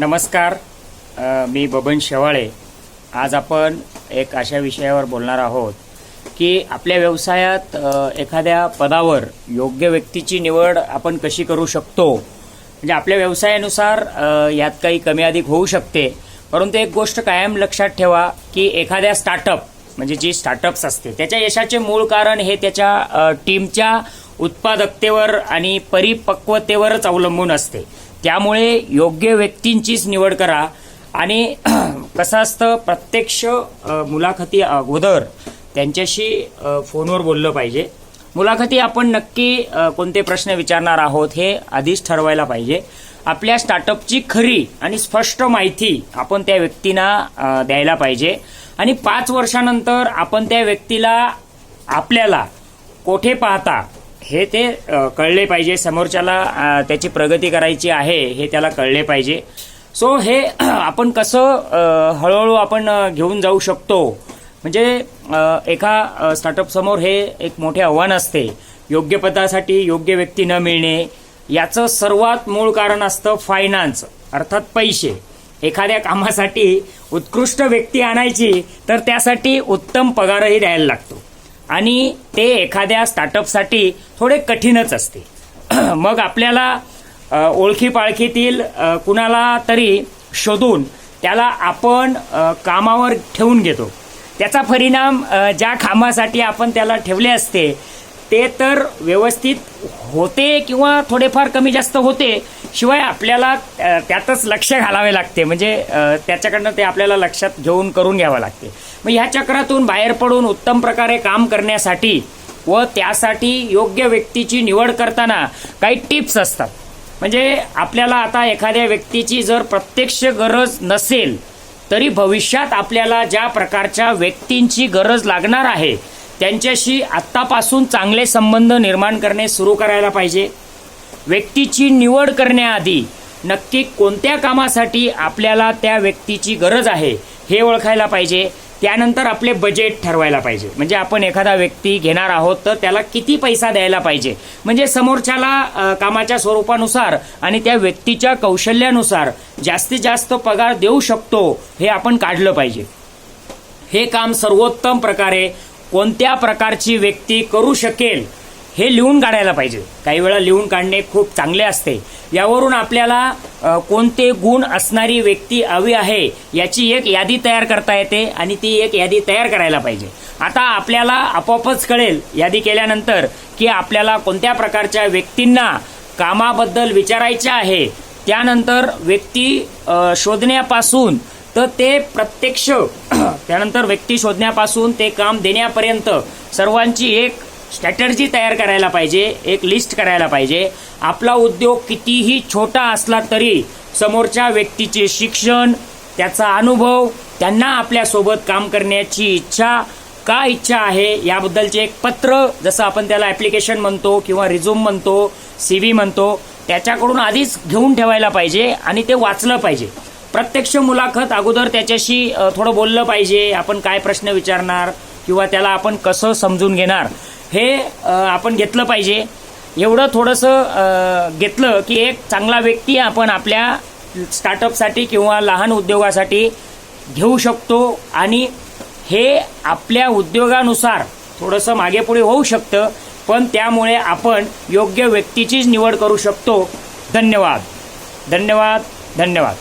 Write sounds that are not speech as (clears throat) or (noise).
नमस्कार. मी बबन शेवाळे. आज आपण एक अशा विषयावर बोलणार आहोत की आपल्या व्यवसायात एखाद्या पदावर योग्य व्यक्तीची निवड आपण कशी करू शकतो? म्हणजे आपल्या व्यवसायानुसार यात काही कमी अधिक होऊ शकते. परंतु एक गोष्ट कायम लक्षात ठेवा की एखाद्या स्टार्टअप म्हणजे जी स्टार्टअप्स असते त्याच्या यशाचे मूळ कारण हे त्याच्या टीमच्या उत्पादकतेवर आणि परिपक्वतेवरच अवलंबून असते. त्यामुळे योग्य व्यक्तींचीच निवड करा. आणि (clears throat) कसं असतं प्रत्यक्ष मुलाखती अगोदर त्यांच्याशी फोनवर बोललं पाहिजे. मुलाखती आपण नक्की कोणते प्रश्न विचारणार आहोत हे आधीच ठरवायला पाहिजे. आपल्या स्टार्टअपची खरी आणि स्पष्ट माहिती आपण त्या व्यक्तींना द्यायला पाहिजे. आणि पाच वर्षानंतर आपण त्या व्यक्तीला आपल्याला कोठे पाहता हे ते कळले पाहिजे. समोरच्याला त्याची प्रगती करायची आहे हे त्याला कळले पाहिजे. सो हे (clears throat) आपण कसं हळूहळू आपण घेऊन जाऊ शकतो? म्हणजे एका स्टार्टअपसमोर हे एक मोठे आव्हान असते. योग्य पदासाठी योग्य व्यक्ती न मिळणे. याचं सर्वात मूळ कारण असतं फायनान्स अर्थात पैसे. एखाद्या कामासाठी उत्कृष्ट व्यक्ती आणायची तर त्यासाठी उत्तम पगारही द्यायला लागतो. आणि ते एखाद्या स्टार्टअपसाठी थोडे कठीणच असते. (clears throat) मग आपल्याला ओळखीपाळखीतील ओळखी पाळखीतील कुणाला तरी शोधून त्याला आपण कामावर ठेवून घेतो. त्याचा परिणाम ज्या कामासाठी आपण त्याला ठेवले असते ते तर व्यवस्थित होते किंवा थोडेफार कमी जास्त होते शिवाय आपल्याला त्यातच लक्ष घालावे लागते. म्हणजे त्याच्याकडनं ते आपल्याला लक्षात घेऊन करून घ्यावं लागते. मग ह्या चक्रातून बाहेर पडून उत्तम प्रकारे काम करण्यासाठी व त्यासाठी योग्य व्यक्तीची निवड करताना काही टिप्स असतात. म्हणजे आपल्याला आता एखाद्या व्यक्तीची जर प्रत्यक्ष गरज नसेल तरी भविष्यात आपल्याला ज्या प्रकारच्या व्यक्तींची गरज लागणार आहे त्यांच्याशी आत्तापासून चांगले संबंध निर्माण करणे सुरू करायला पाहिजे. व्यक्तीची निवड करण्याआधी नक्की कोणत्या कामासाठी आपल्याला त्या व्यक्तीची गरज आहे हे ओळखायला पाहिजे. त्यानंतर आपले बजेट ठरवायला पाहिजे. म्हणजे आपण एखादा व्यक्ती घेणार आहोत तर त्याला किती पैसा द्यायला पाहिजे? म्हणजे समोरच्याला कामाच्या स्वरूपानुसार आणि त्या व्यक्तीच्या कौशल्यानुसार जास्तीत जास्त पगार देऊ शकतो हे आपण काढलं पाहिजे. हे काम सर्वोत्तम प्रकारे कोणत्या प्रकारची व्यक्ती करू शकेल हे लिहून काढायला पाहिजे. काही वेळा लिहून काढणे खूप चांगले असते. यावरून आपल्याला कोणते गुण असणारी व्यक्ती हवी आहे याची एक यादी तयार करता येते आणि ती एक यादी तयार करायला पाहिजे. आता आपल्याला आपोआपच कळेल यादी केल्यानंतर की आपल्याला कोणत्या प्रकारच्या व्यक्तींना कामाबद्दल विचारायचे आहे. त्यानंतर व्यक्ती शोधण्यापासून तर ते प्रत्यक्ष (clears throat) त्यानंतर व्यक्ती शोधण्यापासून ते काम देण्यापर्यंत सर्वांची एक स्ट्रॅटर्जी तयार करायला पाहिजे एक लिस्ट करायला पाहिजे. आपला उद्योग कितीही छोटा असला तरी समोरच्या व्यक्तीचे शिक्षण त्याचा अनुभव त्यांना आपल्यासोबत काम करण्याची इच्छा का इच्छा आहे याबद्दलचे एक पत्र जसं आपण त्याला ॲप्लिकेशन म्हणतो किंवा रिझ्यूम म्हणतो सी व्ही म्हणतो त्याच्याकडून आधीच घेऊन ठेवायला पाहिजे आणि ते वाचलं पाहिजे. प्रत्यक्ष मुलाखत अगोदर त्याच्याशी थोडं बोललं पाहिजे आपण काय प्रश्न विचारणार किंवा त्याला आपण कसं समजून घेणार. हे आपण घेतलं पाहिजे. एवढं थोडंसं घेतलं की एक चांगला व्यक्ती आपण आपल्या स्टार्टअपसाठी किंवा लहान उद्योगासाठी घेऊ शकतो आणि हे आपल्या उद्योगानुसार थोडंसं मागे पुढे होऊ शकतं पण त्यामुळे आपण योग्य व्यक्तीचीच निवड करू शकतो. धन्यवाद. धन्यवाद. धन्यवाद.